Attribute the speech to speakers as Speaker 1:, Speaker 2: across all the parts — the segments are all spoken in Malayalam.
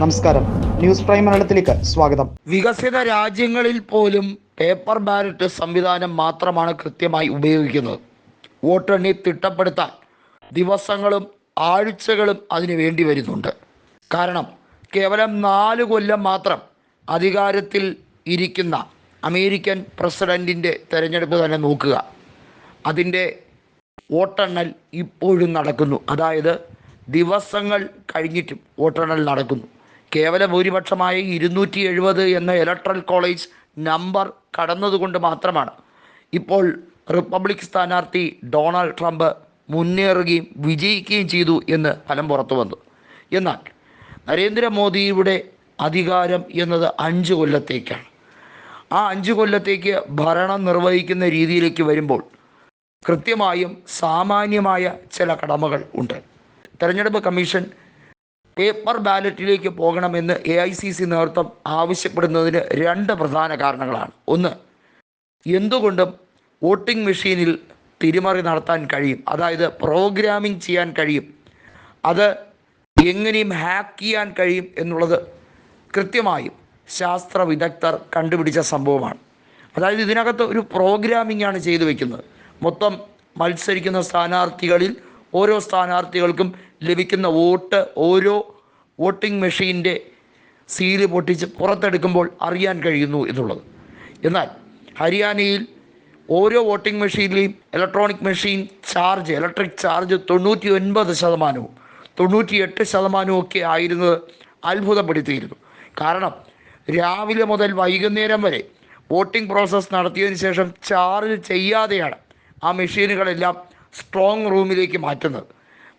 Speaker 1: നമസ്കാരം. ന്യൂസ് പ്രൈം മലയാളത്തിലേക്ക് സ്വാഗതം.
Speaker 2: വികസിത രാജ്യങ്ങളിൽ പോലും പേപ്പർ ബാലറ്റ് സംവിധാനം മാത്രമാണ് കൃത്യമായി ഉപയോഗിക്കുന്നത്. വോട്ടെണ്ണി തിട്ടപ്പെടുത്താൻ ദിവസങ്ങളും ആഴ്ചകളും അതിന് വേണ്ടി വരുന്നുണ്ട്. കാരണം കേവലം നാല് കൊല്ലം മാത്രം അധികാരത്തിൽ ഇരിക്കുന്ന അമേരിക്കൻ പ്രസിഡന്റിന്റെ തെരഞ്ഞെടുപ്പ് തന്നെ നോക്കുക. അതിന്റെ വോട്ടെണ്ണൽ ഇപ്പോഴും നടക്കുന്നു. അതായത് ദിവസങ്ങൾ കഴിഞ്ഞിട്ടും വോട്ടെണ്ണൽ നടക്കുന്നു. കേവല ഭൂരിപക്ഷമായ ഇരുന്നൂറ്റി എഴുപത് എന്ന ഇലക്ട്രൽ കോളേജ് നമ്പർ കടന്നതുകൊണ്ട് മാത്രമാണ്. ഇപ്പോൾ റിപ്പബ്ലിക് സ്ഥാനാർത്ഥി ഡൊണാൾഡ് ട്രംപ് മുന്നേറുകയും വിജയിക്കുകയും ചെയ്തു എന്ന് ഫലം പുറത്തു വന്നു. എന്നാൽ നരേന്ദ്രമോദിയുടെ അധികാരം എന്നത് അഞ്ച് കൊല്ലത്തേക്കാണ്. ആ അഞ്ച് കൊല്ലത്തേക്ക് ഭരണം നിർവഹിക്കുന്ന രീതിയിലേക്ക് വരുമ്പോൾ കൃത്യമായും സാമാന്യമായ ചില കടമകൾ ഉണ്ട്. തെരഞ്ഞെടുപ്പ് കമ്മീഷൻ പേപ്പർ ബാലറ്റിലേക്ക് പോകണമെന്ന് എ ഐ സി സി നേതൃത്വം ആവശ്യപ്പെടുന്നതിന് രണ്ട് പ്രധാന കാരണങ്ങളാണ്. ഒന്ന് എന്തുകൊണ്ടും വോട്ടിംഗ് മെഷീനിൽ തിരിമറി നടത്താൻ കഴിയും. അതായത് പ്രോഗ്രാമിംഗ് ചെയ്യാൻ കഴിയും. അത് എങ്ങനെയും ഹാക്ക് ചെയ്യാൻ കഴിയും എന്നുള്ളത് കൃത്യമായും ശാസ്ത്ര വിദഗ്ധർ കണ്ടുപിടിച്ച സംഭവമാണ്. അതായത് ഇതിനകത്ത് ഒരു പ്രോഗ്രാമിംഗ് ആണ് ചെയ്തു വെക്കുന്നത്. മൊത്തം മത്സരിക്കുന്ന സ്ഥാനാർത്ഥികളിൽ ഓരോ സ്ഥാനാർത്ഥികൾക്കും ലഭിക്കുന്ന വോട്ട് ഓരോ വോട്ടിംഗ് മെഷീന്റെ സീൽ പൊട്ടിച്ച് പുറത്തെടുക്കുമ്പോൾ അറിയാൻ കഴിയുന്നു എന്നുള്ളത്. എന്നാൽ ഹരിയാനയിൽ ഓരോ voting മെഷീനിലെയും electronic machine charge electric charge തൊണ്ണൂറ്റി ഒൻപത് ശതമാനവും തൊണ്ണൂറ്റി എട്ട് ശതമാനവും ഒക്കെ ആയിരുന്നത് അത്ഭുതപ്പെടുത്തിയിരുന്നു. കാരണം രാവിലെ മുതൽ വൈകുന്നേരം വരെ വോട്ടിംഗ് പ്രോസസ്സ് നടത്തിയതിന് ശേഷം ചാർജ് ചെയ്യാതെയാണ് ആ മെഷീനുകളെല്ലാം സ്ട്രോങ് റൂമിലേക്ക് മാറ്റുന്നത്.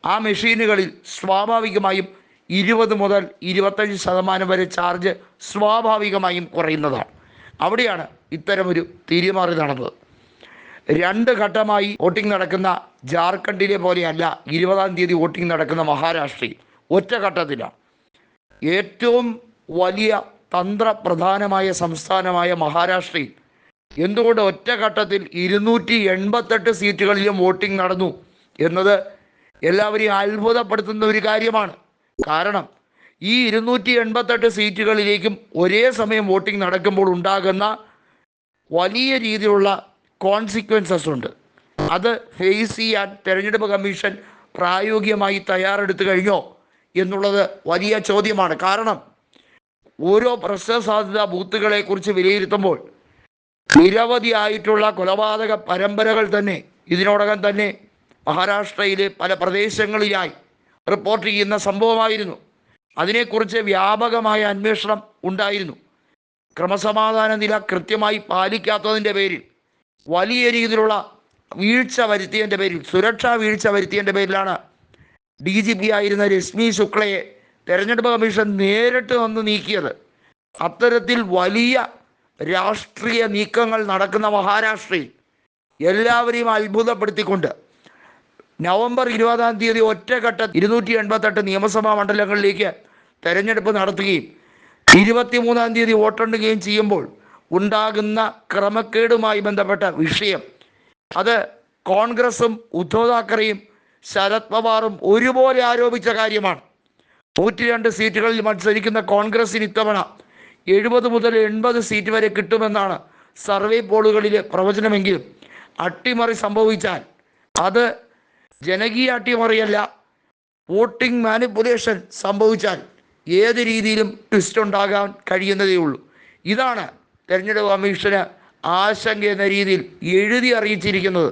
Speaker 2: ആ മെഷീനുകളിൽ സ്വാഭാവികമായും ഇരുപത് മുതൽ ഇരുപത്തഞ്ച് ശതമാനം വരെ ചാർജ് സ്വാഭാവികമായും കുറയുന്നതാണ്. അവിടെയാണ് ഇത്തരമൊരു തീരുമാറി നടന്നത്. രണ്ട് ഘട്ടമായി വോട്ടിംഗ് നടക്കുന്ന ജാർഖണ്ഡിലെ പോലെയല്ല ഇരുപതാം തീയതി വോട്ടിംഗ് നടക്കുന്ന മഹാരാഷ്ട്രയിൽ. ഒറ്റ ഘട്ടത്തിലാണ്. ഏറ്റവും വലിയ തന്ത്രപ്രധാനമായ സംസ്ഥാനമായ മഹാരാഷ്ട്രയിൽ എന്തുകൊണ്ട് ഒറ്റഘട്ടത്തിൽ ഇരുന്നൂറ്റി എൺപത്തെട്ട് സീറ്റുകളിലും വോട്ടിംഗ് നടന്നു എന്നത് എല്ലാവരെയും അത്ഭുതപ്പെടുത്തുന്ന ഒരു കാര്യമാണ്. കാരണം ഈ ഇരുന്നൂറ്റി എൺപത്തെട്ട് സീറ്റുകളിലേക്കും ഒരേ സമയം വോട്ടിംഗ് നടക്കുമ്പോൾ ഉണ്ടാകുന്ന വലിയ രീതിയിലുള്ള കോൺസിക്വൻസസ് ഉണ്ട്. അത് ഫേസ് ചെയ്യാൻ തെരഞ്ഞെടുപ്പ് കമ്മീഷൻ പ്രായോഗികമായി തയ്യാറെടുത്തു കഴിഞ്ഞോ എന്നുള്ളത് വലിയ ചോദ്യമാണ്. കാരണം ഓരോ പ്രശ്ന സാധ്യത ബൂത്തുകളെക്കുറിച്ച് വിലയിരുത്തുമ്പോൾ നിരവധിയായിട്ടുള്ള കൊലപാതക പരമ്പരകൾ തന്നെ ഇതിനോടകം തന്നെ മഹാരാഷ്ട്രയിലെ പല പ്രദേശങ്ങളിലായി റിപ്പോർട്ട് ചെയ്യുന്ന സംഭവമായിരുന്നു. അതിനെക്കുറിച്ച് വ്യാപകമായ അന്വേഷണം ഉണ്ടായിരുന്നു. ക്രമസമാധാന നില കൃത്യമായി പാലിക്കാത്തതിന്റെ പേരിൽ വലിയ രീതിയിലുള്ള വീഴ്ച വരുത്തിയതിന്റെ പേരിൽ സുരക്ഷാ വീഴ്ച വരുത്തിയതിന്റെ പേരിലാണ് ഡി ജി പി ആയിരുന്ന രശ്മി ശുക്ലയെ തെരഞ്ഞെടുപ്പ് കമ്മീഷൻ നേരിട്ട് വന്ന് നീക്കിയത്. അത്തരത്തിൽ വലിയ രാഷ്ട്രീയ നീക്കങ്ങൾ നടക്കുന്ന മഹാരാഷ്ട്രയിൽ എല്ലാവരെയും അത്ഭുതപ്പെടുത്തിക്കൊണ്ട് നവംബർ ഇരുപതാം തീയതി ഒറ്റഘട്ട ഇരുന്നൂറ്റി എൺപത്തെട്ട് നിയമസഭാ മണ്ഡലങ്ങളിലേക്ക് തെരഞ്ഞെടുപ്പ് നടത്തുകയും ഇരുപത്തിമൂന്നാം തീയതി വോട്ടെണ്ണുകയും ചെയ്യുമ്പോൾ ഉണ്ടാകുന്ന ക്രമക്കേടുമായി ബന്ധപ്പെട്ട വിഷയം. അത് കോൺഗ്രസും ഉദ്ധവ് താക്കറെയും ശരത് പവാറും ഒരുപോലെ ആരോപിച്ച കാര്യമാണ്. നൂറ്റി രണ്ട് സീറ്റുകളിൽ മത്സരിക്കുന്ന കോൺഗ്രസിന് ഇത്തവണ എഴുപത് മുതൽ എൺപത് സീറ്റ് വരെ കിട്ടുമെന്നാണ് സർവേ പോളുകളിലെ പ്രവചനമെങ്കിലും അട്ടിമറി സംഭവിച്ചാൽ അത് ജനകീയ അട്ടിമറിയല്ല വോട്ടിംഗ് മാനിപ്പുലേഷൻ സംഭവിച്ചാൽ ഏത് രീതിയിലും ട്വിസ്റ്റ് ഉണ്ടാകാൻ കഴിയുന്നതേ ഉള്ളൂ. ഇതാണ് തെരഞ്ഞെടുപ്പ് കമ്മീഷന് ആശങ്ക എന്ന രീതിയിൽ എഴുതി അറിയിച്ചിരിക്കുന്നത്.